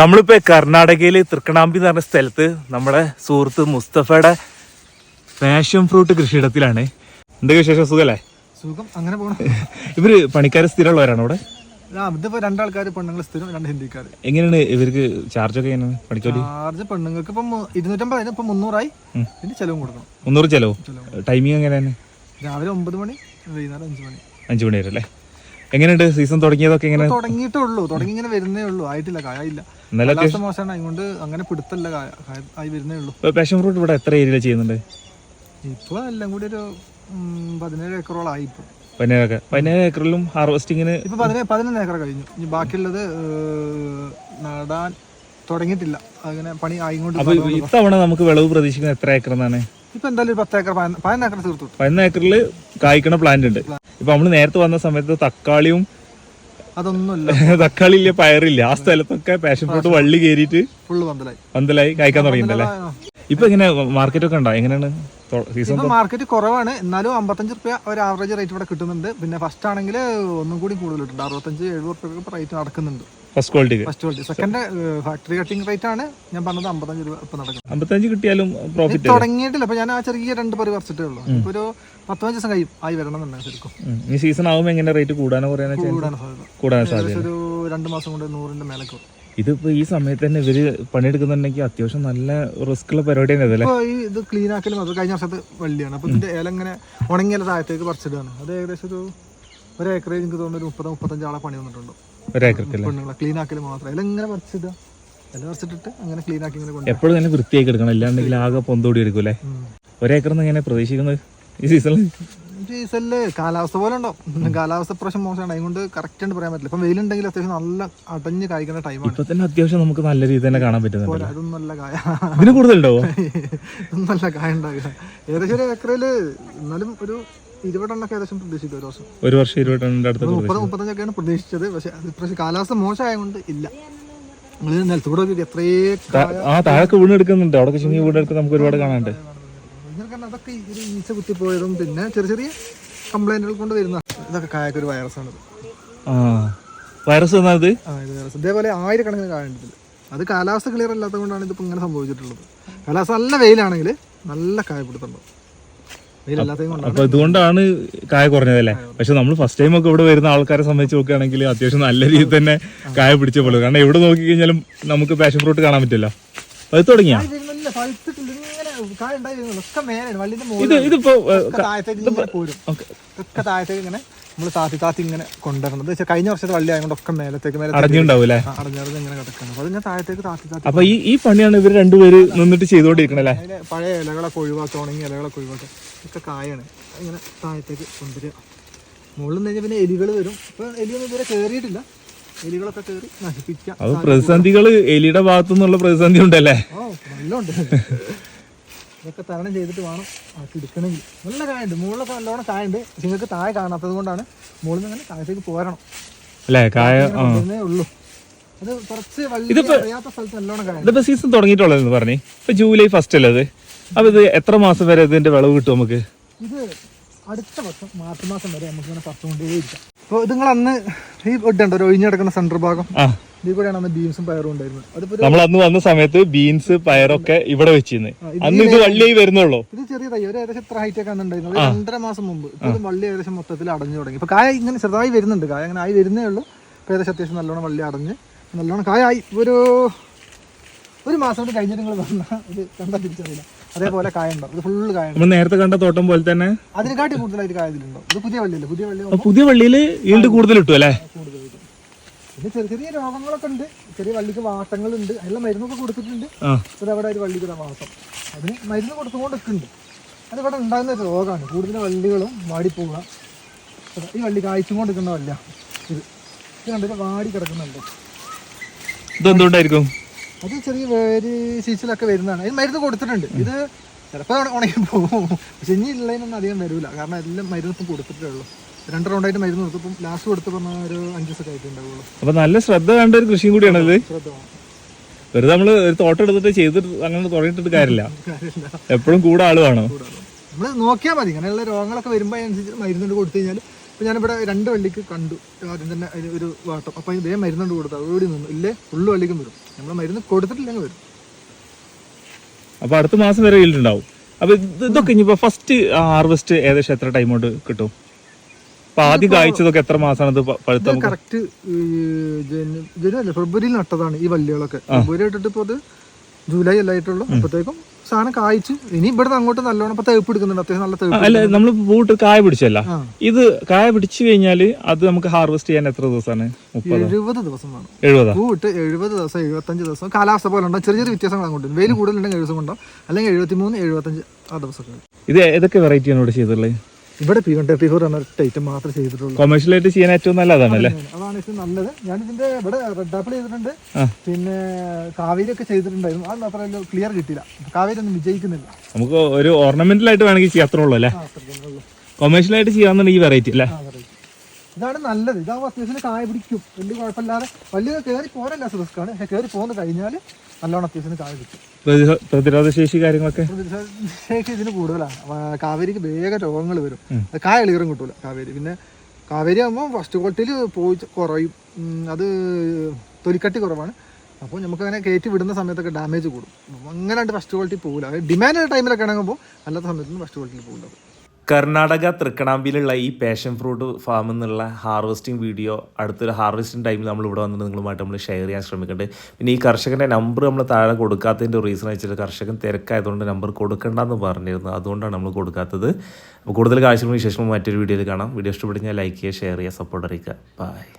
നമ്മളിപ്പോ കർണാടകയിൽ തൃക്കണാമ്പി എന്ന് പറഞ്ഞ സ്ഥലത്ത് നമ്മുടെ സുഹൃത്ത് മുസ്തഫയുടെ പാഷൻ ഫ്രൂട്ട് കൃഷിയിടത്തിലാണ്. എന്തൊക്കെ വിശേഷം? സുഖല്ലേ? സുഖം. അങ്ങനെ പോകണം ഇവർ പണിക്കാര് സ്ഥിരമുള്ളവരാണ് ഇവിടെ ഇതിപ്പോ രണ്ടാൾക്കാർ പെണ്ണുങ്ങൾ സ്ഥിരം രണ്ട് ഹിന്ദിക്കാർ എങ്ങനെയാണ് ഇവർക്ക് ചാർജ് ഒക്കെ എങ്ങനെയാണ്? പണിക്കൂലി ചാർജ് പെണ്ണുങ്ങൾക്ക് ഇപ്പം ഇരുന്നൂറ്റമ്പത് ഇപ്പൊ മുന്നൂറായി. പിന്നെ ചെലവും കൊടുക്കണം. മുന്നൂറ് ചെലവ്? ടൈമിങ് എങ്ങനെയാണ്? രാവിലെ ഒമ്പത് മണി വൈകുന്നേരം അഞ്ച് മണി. അഞ്ചു മണി വരെ അല്ലേ? എങ്ങനെയുണ്ട്? സീസൺ തുടങ്ങിയതൊക്കെ എങ്ങനെ? തുടങ്ങിയിട്ടേ ഉള്ളൂ തുടങ്ങി ഇങ്ങനെ വരുന്നേ ഉള്ളൂ. ആയിട്ടില്ല കായില്ല ഇന്നലെ മോശമാണ്. അതുകൊണ്ട് അങ്ങനെ പിടുത്തല്ല കായ കായ ആയി വരുന്നേ ഉള്ളൂ. പാഷൻ ഫ്രൂട്ട് ഇവിടെ എത്ര ഏരിയ ചെയ്യുന്നുണ്ട്? ഇപ്പൊ എല്ലാം കൂടി ഒരു ഉം, പതിനേഴ് ഏക്കറോളം ആയി ഇപ്പൊ പതിനേഴൊക്കെ പതിനേഴ് ഏക്കറിലും ഹാർവസ്റ്റിങ്ങിന് ഇപ്പൊ പതിനേഴ് പതിനൊന്ന് ഏക്കർ കഴിഞ്ഞു. ഇനി ബാക്കിയുള്ളത് നടാൻ തുടങ്ങിയിട്ടില്ല. അങ്ങനെ പണി ആയിക്കൊണ്ട് അപ്പൊ ഇത്തവണ നമുക്ക് വിളവ് പ്രതീക്ഷിക്കുന്നത് എത്ര ഏക്കർ എന്നാണ്? ഇപ്പൊ എന്തായാലും ഒരു പത്ത് ഏക്കർ പതിന- പതിനൊന്ന് ഏക്കർ തീർത്തു. പതിനൊന്ന് ഏക്കറിൽ കായ്ക്കണ പ്ലാന്റ് ഉണ്ട്. ഇപ്പൊ നമ്മൾ നേരത്തെ വന്ന സമയത്ത് തക്കാളിയും അതൊന്നുമില്ല. തക്കാളി ഇല്ല പയറില്ല. ആ സ്ഥലത്തൊക്കെ പാഷൻ ഫ്രൂട്ട് വള്ളി കയറിയിട്ട് ഫുള്ള് പന്തലായി കായ്ക്കാൻ തുടങ്ങിയിട്ടല്ലേ ഇപ്പൊ ഇങ്ങനെ മാർക്കറ്റ് ഒക്കെ ഉണ്ടോ? എങ്ങനെയാണ്? സീസൺ മാർക്കറ്റ് കുറവാണ്. എന്നാലും അമ്പത്തഞ്ച് റുപ്യ ഒരു ആവറേജ് റേറ്റ് ഇവിടെ കിട്ടുന്നുണ്ട്. പിന്നെ ഫസ്റ്റ് ആണെങ്കിൽ ഒന്നും കൂടി കൂടുതലിട്ടുണ്ട് അറുപത്തഞ്ച് എഴുപത് റുപ്യ റേറ്റ് നടക്കുന്നുണ്ട്. First ക്വാളിറ്റിക്ക് first quality second factory cutting rate ആണ്. ഞാൻ പറഞ്ഞത് അമ്പത്തഞ്ച് രൂപ ഇപ്പൊ നടക്കുന്നത്. അമ്പത്തഞ്ച് കിട്ടിയാലും പ്രോഫിറ്റ് തുടങ്ങിയിട്ടില്ല. ഇപ്പൊ ഞാൻ ആ ചെറിയ രണ്ട് പറി പറിച്ചിട്ടേ ഉള്ളൂ. ഇപ്പൊ ഒരു പത്ത് ദിവസം കഴിയും. ആയി വരണം എന്നുണ്ടെങ്കിൽ ശരിക്കും ഈ സീസൺ ആവുമ്പോ എങ്ങനെ റേറ്റ് കൂടാനോ കുറയാനോ കൂടാൻ സാധ്യത. കൂടാൻ സാധ്യത. ഒരു രണ്ട് മാസം കൊണ്ട് നൂറിന്റെ മേലേക്ക്. ഇതിപ്പോ ഈ സമയത്ത് തന്നെ ഇവർ പണിയെടുക്കുന്നുണ്ടെങ്കിൽ അത്യാവശ്യം നല്ല റിസ്ക് ഉള്ള പരിപാടി തന്നെ ഇത് ക്ലീൻ ആക്കലും അത് കഴിഞ്ഞ വർഷത്തെ വള്ളിയാണ്. അപ്പൊ ഇതിന്റെ ഇല ഇങ്ങനെ ഉണങ്ങിയ താഴത്തേക്ക് പറിച്ചിടുകയാണ്. അത് ഏകദേശം ഒരു ഒരു ഏക്കറേജ് എനിക്ക് തോന്നുന്നു ഒരു മുപ്പത് മുപ്പത്തഞ്ച് ആളെ പണി വന്നിട്ടുണ്ട്. പെണ്ണുങ്ങളെ ക്ലീൻ ആക്കൽ മാത്രം. ഇല ഇങ്ങനെ പറിച്ചിടുക? ഇല പറിച്ചിട്ടിട്ട് അങ്ങനെ ക്ലീൻ ആക്കി ഇങ്ങനെ കൊണ്ട് എപ്പോഴും തന്നെ വൃത്തിയാക്കി എടുക്കണം. ഇല്ലാണ്ടെങ്കിൽ ആകെ പൊന്തോടി എടുക്കൂലേ ഒരേക്കർ ഇങ്ങനെ പ്രതീക്ഷിക്കുന്നത് ഈ സീസണിൽ സീസണിൽ കാലാവസ്ഥ പോലെ ഉണ്ടോ കാലാവസ്ഥ പ്രശ്നം മോശമാണ്. അതുകൊണ്ട് കറക്റ്റ് ആയിട്ട് പറയാൻ പറ്റില്ല. ഇപ്പം വെയിലുണ്ടെങ്കിൽ അത്യാവശ്യം നല്ല അടഞ്ഞ് കായ്ക്കുന്ന ടൈമാണ് ഇപ്പൊ തന്നെ അത്യാവശ്യം നമുക്ക് നല്ല രീതിയിൽ തന്നെ കാണാൻ പറ്റുന്നുണ്ട് അതൊന്നും നല്ല കായ. ഇതിന് കൂടുതലുണ്ടോ നല്ല കായ ഉണ്ടാകുക ഏകദേശം ഒരു ഏക്കറിൽ എന്നാലും ഒരു ഇരുപതെണ്ണൊക്കെ ഏകദേശം പ്രതീക്ഷിക്കും ഒരു വർഷം ഒരു വർഷം ഇരുപത്തെണ്ണിന്റെ അടുത്ത് ഒരു മുപ്പത് മുപ്പത്തഞ്ചൊക്കെയാണ് പ്രതീക്ഷിച്ചത്. പക്ഷെ അത് ഇപ്രാവശ്യം കാലാവസ്ഥ മോശമായതുകൊണ്ട് ഇല്ല. നിങ്ങൾ നിലത്തൂടെ നോക്കി എത്രയേ ആ താഴൊക്കെ വീണെടുക്കുന്നുണ്ട്. അവിടെ ചുങ്ങി വീണെടുക്കുന്ന നമുക്ക് ഒരുപാട് കാണാനുണ്ട്. അതൊക്കെ ഒരു ഈച്ച കുത്തിപ്പോയതും പിന്നെ ചെറിയ ചെറിയ കംപ്ലൈന്റുകൾ കൊണ്ട് വരുന്ന ഇതൊക്കെ കായൊക്കെ ഒരു വൈറസാണ് വൈറസ് ഇത്? വൈറസ് ഇതേപോലെ ആയിരക്കണക്കിന് കായുണ്ട് അത് കാലാവസ്ഥ ക്ലിയർ അല്ലാത്തത് കൊണ്ടാണ് ഇതിപ്പോൾ ഇങ്ങനെ സംഭവിച്ചിട്ടുള്ളത്. കാലാവസ്ഥ നല്ല വെയിലാണെങ്കിൽ നല്ല കായ പിടുത്തുണ്ടാവും വെയിലല്ലാത്തത് കൊണ്ടാണ് അപ്പൊ ഇതുകൊണ്ടാണ് കായ കുറഞ്ഞതല്ലേ? പക്ഷെ നമ്മൾ ഫസ്റ്റ് ടൈം ഒക്കെ ഇവിടെ വരുന്ന ആൾക്കാരെ സംബന്ധിച്ച് നോക്കുകയാണെങ്കിൽ അത്യാവശ്യം നല്ല രീതിയിൽ തന്നെ കായ പിടിച്ച പോലെ കാരണം എവിടെ നോക്കി കഴിഞ്ഞാലും നമുക്ക് പാഷൻ ഫ്രൂട്ട് കാണാൻ പറ്റില്ല. അത് തുടങ്ങിയാ? ഇത്. ഇതിപ്പോ താഴത്തേക്ക് ഇങ്ങനെ നമ്മൾ താത്തി താത്തി ഇങ്ങനെ കൊണ്ടുവരണം വെച്ചാൽ കഴിഞ്ഞ വർഷത്തെ വള്ളി ആയതുകൊണ്ട് ഒക്കെ മേലത്തേക്ക് മേലെ അടഞ്ഞിണ്ടാവും അല്ലേ? അടഞ്ഞറിഞ്ഞ് ഇങ്ങനെ കിടക്കണം. അപ്പൊ ഞാൻ താഴത്തേക്ക് താത്തി താത്തി അപ്പൊ ഈ ഈ പണിയാണ് ഇവർ രണ്ടുപേര് നിന്നിട്ട് ചെയ്തുകൊണ്ടിരിക്കണല്ലേ അതിലെ പഴയ ഇലകളൊക്കെ ഒഴിവാക്കി ഉണങ്ങിയ ഇലകളൊക്കെ ഒഴിവാക്കി. ഒക്കെ കായാണ്. ഇങ്ങനെ താഴത്തേക്ക് കൊണ്ടുവരിക. മുകളിൽ നിന്ന് കഴിഞ്ഞാൽ പിന്നെ എലികൾ വരും. ഇപ്പൊ എലിയൊന്നും ഇതുവരെ കയറിയിട്ടില്ല എലികളൊക്കെ കയറി നശിപ്പിക്കാം അത് പ്രതിസന്ധികൾ എലിയുടെ ഭാഗത്തുനിന്നുള്ള പ്രതിസന്ധി ഉണ്ടല്ലേ ഓ നല്ലോണ്ട്. ഇതൊക്കെ തരണം ചെയ്തിട്ട് വേണം ആക്കി എടുക്കണമെങ്കിൽ. നല്ല കായുണ്ട് മുകളിലൊക്കെ നല്ലോണം കായുണ്ട് പക്ഷെ നിങ്ങൾക്ക് താഴെ കാണാത്തത് കൊണ്ടാണ് മുകളിൽ നിന്ന് താഴത്തേക്ക് പോരണം. അല്ലേ? കായ ഉള്ളു. അത് കുറച്ച് അറിയാത്ത സ്ഥലത്ത് നല്ലോണം കായ ഇതിപ്പോ സീസൺ തുടങ്ങിയിട്ടുള്ളതെന്ന് പറഞ്ഞേ. ഇപ്പൊ ജൂലൈ ഫസ്റ്റ് അല്ലേ അത്? അപ്പൊ ഇത് എത്ര മാസം വരെ ഇതിന്റെ വിളവ് കിട്ടും നമുക്ക്? ഇത് അടുത്ത വർഷം മാർച്ച് മാസം വരെ നമുക്ക് ഇങ്ങനെ പറിച്ചുകൊണ്ടേയിരിക്കാം. അപ്പോൾ ഇത് നിങ്ങൾ അന്ന് ഈ ഇടുണ്ട് ഒരു ഒഴിഞ്ഞെടുക്കുന്ന സെന്റർ ഭാഗം. ആ. ഇതിൽ കൂടെയാണ് അന്ന് ബീൻസും പയറും ഉണ്ടായിരുന്നത്. നമ്മൾ അന്ന് വന്ന സമയത്ത് ബീൻസ് പയറൊക്കെ ഇവിടെ വെച്ചിരുന്നു. അന്ന് ഇത് വള്ളിയായി വരുന്നുള്ളൂ. ഇത് ചെറിയ തൈ ഒരു ഏകദേശം ഇത്ര ഹൈറ്റ് ഒക്കെ ഉണ്ടായിരുന്നത് രണ്ടര മാസം മുമ്പ്. ഇത് വള്ളി ഏകദേശം മൊത്തത്തിൽ അടഞ്ഞു തുടങ്ങി. ഇപ്പൊ കായ ഇങ്ങനെ ചെറുതായി വരുന്നുണ്ട്. കായ അങ്ങനെ ആയി വരുന്നേ ഉള്ളൂ. ഇപ്പൊ ഏകദേശം അത്യാവശ്യം നല്ലോണം വള്ളി അടഞ്ഞ് നല്ലോണം കായ ആയി. ഒരു ഒരു മാസം കൊണ്ട് കഴിഞ്ഞിട്ട് നിങ്ങൾ പറഞ്ഞാൽ ഇത് കണ്ടാൽ തിരിച്ചറിയില്ല. അതേപോലെ കായ ഉണ്ടാവും. ഇത് ഫുള്ള് കായ നമ്മൾ നേരത്തെ കണ്ട തോട്ടം പോലെ തന്നെ അതിനെക്കാട്ടി കൂടുതലായിട്ട് കായ ഇതിലുണ്ടോ ഇത് പുതിയ വള്ളിയല്ലേ? പുതിയ വള്ളി പുതിയ വള്ളിയിൽ ഈൽഡ് കൂടുതൽ കിട്ടും അല്ലേ? പിന്നെ ചെറിയ ചെറിയ രോഗങ്ങളൊക്കെ ഉണ്ട്. ചെറിയ വള്ളിക്ക് വാട്ടങ്ങളുണ്ട് അതെല്ലാം മരുന്നൊക്കെ കൊടുത്തിട്ടുണ്ട്. അവിടെ ഒരു വള്ളിക്ക് വാട്ടം മാസം അതിന് മരുന്ന് കൊടുത്തുകൊണ്ടൊക്കെയുണ്ട് അത് ഇവിടെ ഉണ്ടാകുന്ന ഒരു രോഗമാണ്. കൂടുതൽ വള്ളികളും വാടിപ്പോവുക. പോവുക ഈ വള്ളി കായ്ച്ചും കൊണ്ടിരിക്കുന്ന വല്ല ഇത് ഇത് കണ്ടിട്ട് വാടി കിടക്കുന്നുണ്ട്. ഇതെന്തുകൊണ്ടായിരിക്കും അത് ചെറിയ വേര് ശിശിലൊക്കെ വരുന്നതാണ്. അതിന് മരുന്ന് കൊടുത്തിട്ടുണ്ട്. ഇത് ചിലപ്പോൾ ഉണങ്ങി പോകും പക്ഷെ ഇനി ഉള്ളതിനൊന്നും അധികം വരൂല. കാരണം എല്ലാം മരുന്ന് ഇപ്പം കൊടുത്തിട്ടേ ഉള്ളൂ. രണ്ട് റൗണ്ടായിട്ട് മരുന്ന് കൊടുത്തു. ഇപ്പം ലാസ്റ്റ് കൊടുത്ത് പറഞ്ഞാൽ ഒരു അഞ്ച് ദിവസമൊക്കെ ആയിട്ടുണ്ടാവുള്ളൂ അപ്പൊ നല്ല ശ്രദ്ധ വേണ്ട ഒരു കൃഷിയും കൂടിയാണത് ശ്രദ്ധ വേണം. വെറുതെ നമ്മൾ ഒരു തോട്ടം എടുത്തിട്ട് ചെയ്തിട്ട് അങ്ങനെ തുടങ്ങിയിട്ട് കാര്യമില്ല. കാര്യമില്ല. എപ്പോഴും കൂടെ ആൾ. വേണം നമ്മൾ നോക്കിയാൽ മതി. ഇങ്ങനെയുള്ള രോഗങ്ങളൊക്കെ വരുമ്പോൾ അതിനനുസരിച്ച് മരുന്നുകൊണ്ട് കൊടുത്തു കഴിഞ്ഞാൽ ഇപ്പം ഞാനിവിടെ രണ്ട് വള്ളിക്ക് കണ്ടു. ആദ്യം തന്നെ അതിന് ഒരു വാട്ടം. അപ്പോൾ ഇതേ മരുന്നുകൊണ്ട് കൊടുത്തു അതോടി നിന്നു. ഇല്ലേ? ഫുള്ള് വള്ളിക്കും വരും. നമ്മൾ മരുന്ന് കൊടുത്തിട്ടില്ലെങ്കിൽ വരും. അപ്പൊ അടുത്ത മാസം വരെ yield ഉണ്ടാവും. അപ്പൊ ഇത് ഇതൊക്കെ ഇനിയിപ്പോ ഫസ്റ്റ് ഹാർവെസ്റ്റ് ഏകദേശം എത്ര ടൈം കൊണ്ട് കിട്ടും? അപ്പൊ ആദ്യം കായ്ച്ചതൊക്കെ എത്ര മാസമാണ് ഇത് പഴുത്ത കറക്റ്റ് ജനുവരി ഫെബ്രുവരിയിൽ നട്ടതാണ് ഈ വള്ളികളൊക്കെ. ഫെബ്രുവരി ഇട്ടിട്ട് ഇപ്പോൾ അത് ജൂലൈ അല്ല അപ്പത്തേക്കും അപ്പോഴത്തേക്കും സാധനം കായ്ച്ചു. ഇനി ഇവിടുന്ന് അങ്ങോട്ട് നല്ലോണം ഇപ്പൊ തേപ്പ് എടുക്കുന്നുണ്ട്. അത്യാവശ്യം നല്ല തേപ്പ് അല്ല നമ്മൾ പൂട്ട് കായ പിടിച്ചല്ല ഇത് കായ പിടിച്ചു കഴിഞ്ഞാൽ അത് നമുക്ക് ഹാർവെസ്റ്റ് ചെയ്യാൻ എത്ര ദിവസമാണ് എഴുപത് ദിവസം വേണം. എഴുപതാ? എഴുപത് ദിവസം എഴുപത്തഞ്ച് ദിവസം. കാലാവസ്ഥ പോലെ ഉണ്ടാവും. ചെറിയ ചെറിയ വ്യത്യാസങ്ങൾ അങ്ങോട്ട്. വെയിൽ കൂടുതലുണ്ടെങ്കിൽ എഴുപത് ദിവസം ഉണ്ടാവും അല്ലെങ്കിൽ എഴുപത്തി മൂന്ന് എഴുപത്തഞ്ച് ആ ദിവസമൊക്കെ ഇത് ഏതൊക്കെ വെറൈറ്റിയാണ് ഇവിടെ ചെയ്തിട്ടുള്ളത്? ഇവിടെ പി വൺ തേർട്ടി ഫോർ എന്ന മാത്രമേ ചെയ്തിട്ടുള്ളൂ. കൊമേഴ്ഷ്യൽ ആയിട്ട് ചെയ്യാൻ ഏറ്റവും നല്ലതാണല്ലേ അതാണ് ഏറ്റവും നല്ലത്. ഞാൻ ഇതിന്റെ ഇവിടെ റെഡ് ആപ്പിൾ ചെയ്തിട്ടുണ്ട്. പിന്നെ കാവേരി ഒക്കെ ചെയ്തിട്ടുണ്ടായിരുന്നു അത് മാത്രമല്ല ക്ലിയർ കിട്ടിയില്ല. കാവേരി ഒന്നും വിജയിക്കുന്നില്ല. നമുക്ക് ഒരു ഓർണമെന്റൽ ആയിട്ട് വേണമെങ്കിൽ ചെയ്യാത്ര കൊമേഴ്സ്യലായിട്ട് ഉള്ളൂ അല്ലേ? ആയിട്ട് ചെയ്യാന്നുണ്ടെങ്കിൽ ഈ വെറൈറ്റി അല്ലേ. ഇതാണ് നല്ലത്. ഇതാവുമ്പോൾ അത്യാവശ്യം കായ പിടിക്കും. വലിയ കുഴപ്പമില്ലാതെ വലിയ കയറി പോരല്ല റിസ്ക് ആണ്. പക്ഷെ കയറി പോന്ന് കഴിഞ്ഞാൽ നല്ലോണം അത്യാവശ്യം കായ പിടിക്കും പ്രതിരോ- പ്രതിരോധ ശേഷി കാര്യങ്ങളൊക്കെ? ശേഷി ഇതിന് കൂടുതലാണ്. കാവേരിക്ക് വേഗം രോഗങ്ങൾ വരും. കായ എളിയറും കിട്ടൂല കാവേരി. പിന്നെ കാവേരി ആകുമ്പോൾ ഫസ്റ്റ് ക്വാളിറ്റിയിൽ പോയി കുറയും. അത് തൊലിക്കട്ടി കുറവാണ്. അപ്പോൾ നമുക്ക് അങ്ങനെ കയറ്റി വിടുന്ന സമയത്തൊക്കെ ഡാമേജ് കൂടും. അങ്ങനെ ഫസ്റ്റ് ക്വാളിറ്റി പോകില്ല ഡിമാൻഡ് ടൈമിലൊക്കെ ഇണങ്ങുമ്പോൾ അല്ലാത്ത സമയത്തൊന്നും ഫസ്റ്റ് ക്വാളിറ്റിയിൽ പോകില്ല കർണാടക തൃക്കണാമ്പിയിലുള്ള ഈ പാഷൻ ഫ്രൂട്ട് ഫാമിൽ നിന്നുള്ള ഹാർവെസ്റ്റിംഗ് വീഡിയോ അടുത്തൊരു ഹാർവെസ്റ്റിംഗ് ടൈമിൽ നമ്മൾ ഇവിടെ വന്നിട്ട് നിങ്ങളുമായിട്ട് നമ്മൾ ഷെയർ ചെയ്യാൻ ശ്രമിക്കുന്നുണ്ട് പിന്നെ ഈ കർഷകന്റെ നമ്പർ നമ്മൾ താഴെ കൊടുക്കാത്തതിന്റെ റീസൺ വെച്ചിട്ട് കർഷകൻ തിരക്കായതുകൊണ്ട് നമ്പർ കൊടുക്കണ്ടെന്ന് പറഞ്ഞിരുന്നു. അതുകൊണ്ടാണ് നമ്മൾ കൊടുക്കാത്തത്. അപ്പോൾ കൂടുതൽ കാഴ്ചകളും ശേഷം മറ്റൊരു വീഡിയോയിൽ കാണാം. വീഡിയോ ഇഷ്ടപ്പെടുന്ന ലൈക്ക് ചെയ്യുക ഷെയർ ചെയ്യുക സപ്പോർട്ട് അറിയിക്കുക. ബൈ